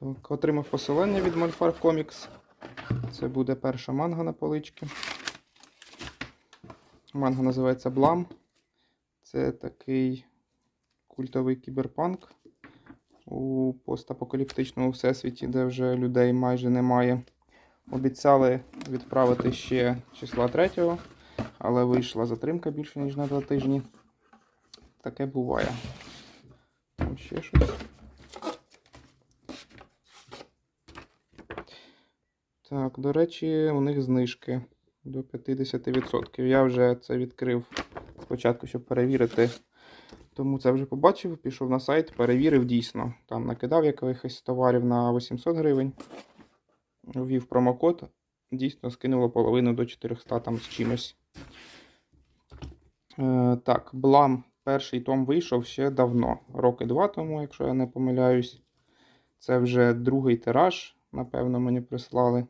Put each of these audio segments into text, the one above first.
Так, отримав посилання від Malfar Comics. Це буде перша манга на поличці. Манга називається Блам. Це такий культовий кіберпанк у постапокаліптичному всесвіті, де вже людей майже немає. Обіцяли відправити ще числа 3, але вийшла затримка більше, ніж на 2 тижні. Таке буває. Там ще щось. Так, до речі, у них знижки до 50%. Я вже це відкрив спочатку, щоб перевірити. Тому це вже побачив, пішов на сайт, перевірив дійсно. Там накидав якихось товарів на 800 гривень. Ввів промокод. Дійсно скинуло половину до 400 там з чимось. Е, так, Блам, перший том вийшов ще давно. Роки два тому, якщо я не помиляюсь. Це вже другий тираж, напевно, мені прислали.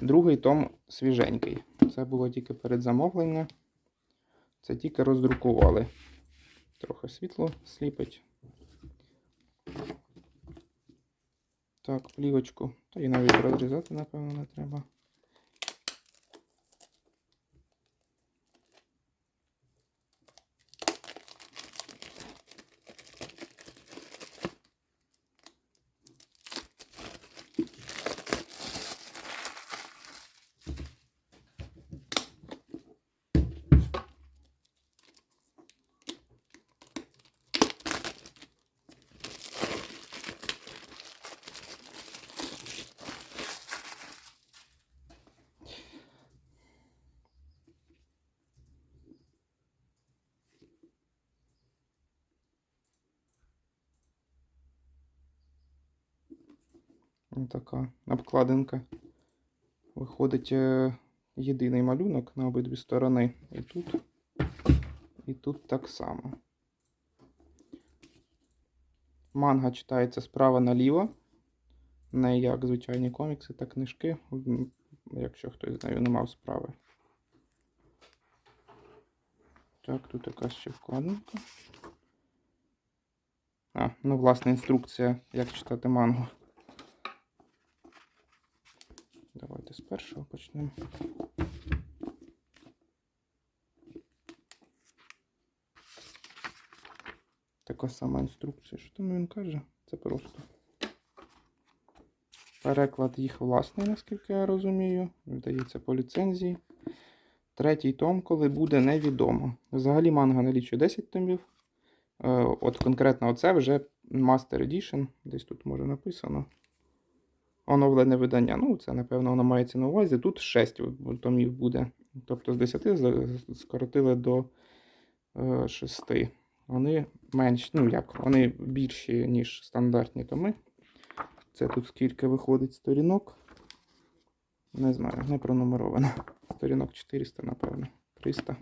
Другий том свіженький. Це було тільки передзамовлення. Це тільки роздрукували. Трохи світло сліпить. Так, плівочку. Та і навіть розрізати, напевно, не треба. Така обкладинка. Виходить е, єдиний малюнок на обидві сторони. І тут, і тут так само. Манга читається справа наліво. Не як звичайні комікси та книжки, якщо хтось з нею не мав справи. Так, тут якась ще вкладинка. А, ну, власне, інструкція, як читати мангу. Давайте з першого почнемо. Така сама інструкція. Що там він каже? Це просто. Переклад їх власний, наскільки я розумію. Видається по ліцензії. Третій том, коли буде невідомо. Взагалі манга налічує 10 томів. Е, От конкретно оце вже Master Edition. Десь тут може написано оновлене видання. Ну, це, напевно, воно мається на увазі. Тут 6 томів буде. Тобто з 10 скоротили до 6. Вони менш, ну як, вони більші, ніж стандартні томи. Це тут скільки виходить сторінок. Не знаю, не пронумеровано. Сторінок 400, напевно. 300.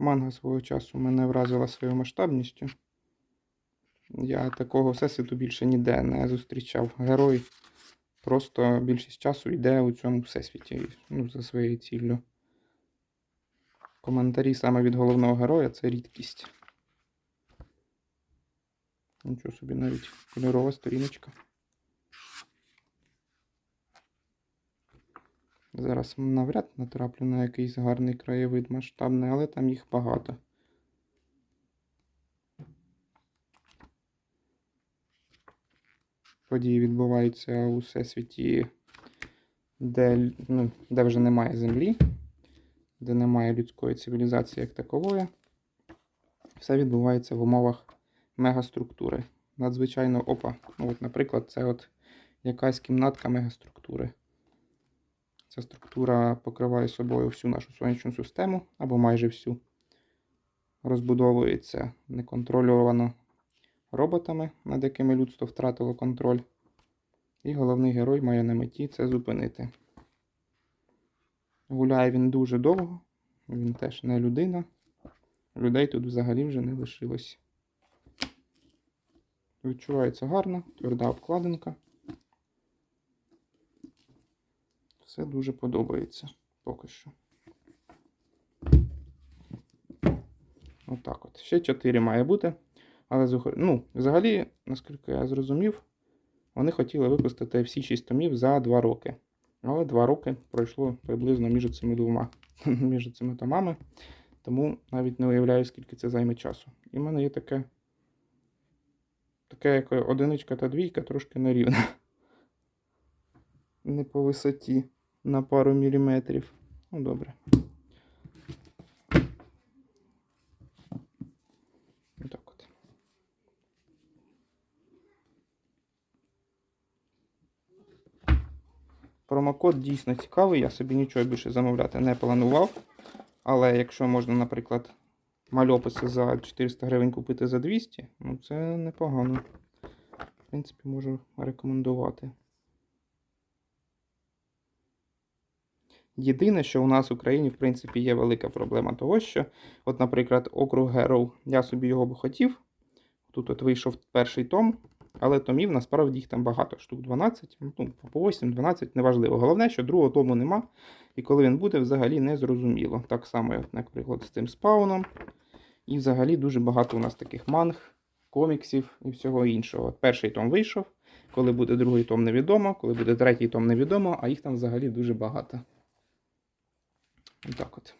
Манга свого часу мене вразила своєю масштабністю. Я такого всесвіту більше ніде не зустрічав. Герой просто більшість часу йде у цьому всесвіті ну, за своєю ціллю. Коментарі саме від головного героя це рідкість. Нічого собі навіть кольорова сторіночка. Зараз навряд натраплю на якийсь гарний краєвид масштабний, але там їх багато. Події відбуваються у всесвіті, де, ну, де вже немає землі, де немає людської цивілізації як такової. Все відбувається в умовах мегаструктури. Надзвичайно опа. Ну, от, наприклад, це от якась кімнатка мегаструктури. Ця структура покриває собою всю нашу сонячну систему або майже всю. Розбудовується неконтрольовано роботами, над якими людство втратило контроль. І головний герой має на меті це зупинити. Гуляє він дуже довго, він теж не людина. Людей тут взагалі вже не лишилось. Відчувається гарно, тверда обкладинка. Все дуже подобається поки що. Отак от. Ще 4 має бути. Але ну, взагалі, наскільки я зрозумів, вони хотіли випустити всі 6 томів за 2 роки. Але 2 роки пройшло приблизно між цими двома між цими томами. Тому навіть не уявляю, скільки це займе часу. І в мене є таке. Таке, як одиничка та двійка, трошки нерівна. Не по висоті на пару міліметрів. Ну, добре. Отак от. Промокод дійсно цікавий, я собі нічого більше замовляти не планував. Але якщо можна, наприклад, мальописи за 400 гривень купити за 200, ну це непогано. В принципі, можу рекомендувати. Єдине, що у нас в Україні, в принципі, є велика проблема того, що, от, наприклад, округ Геров, я собі його би хотів. Тут от вийшов перший том, але томів насправді їх там багато, штук 12, ну, по 8-12, неважливо. Головне, що другого тому нема, і коли він буде, взагалі не зрозуміло. Так само, як, наприклад, з цим спауном. І взагалі дуже багато у нас таких манг, коміксів і всього іншого. От перший том вийшов, коли буде другий том невідомо, коли буде третій том невідомо, а їх там взагалі дуже багато. Отак от.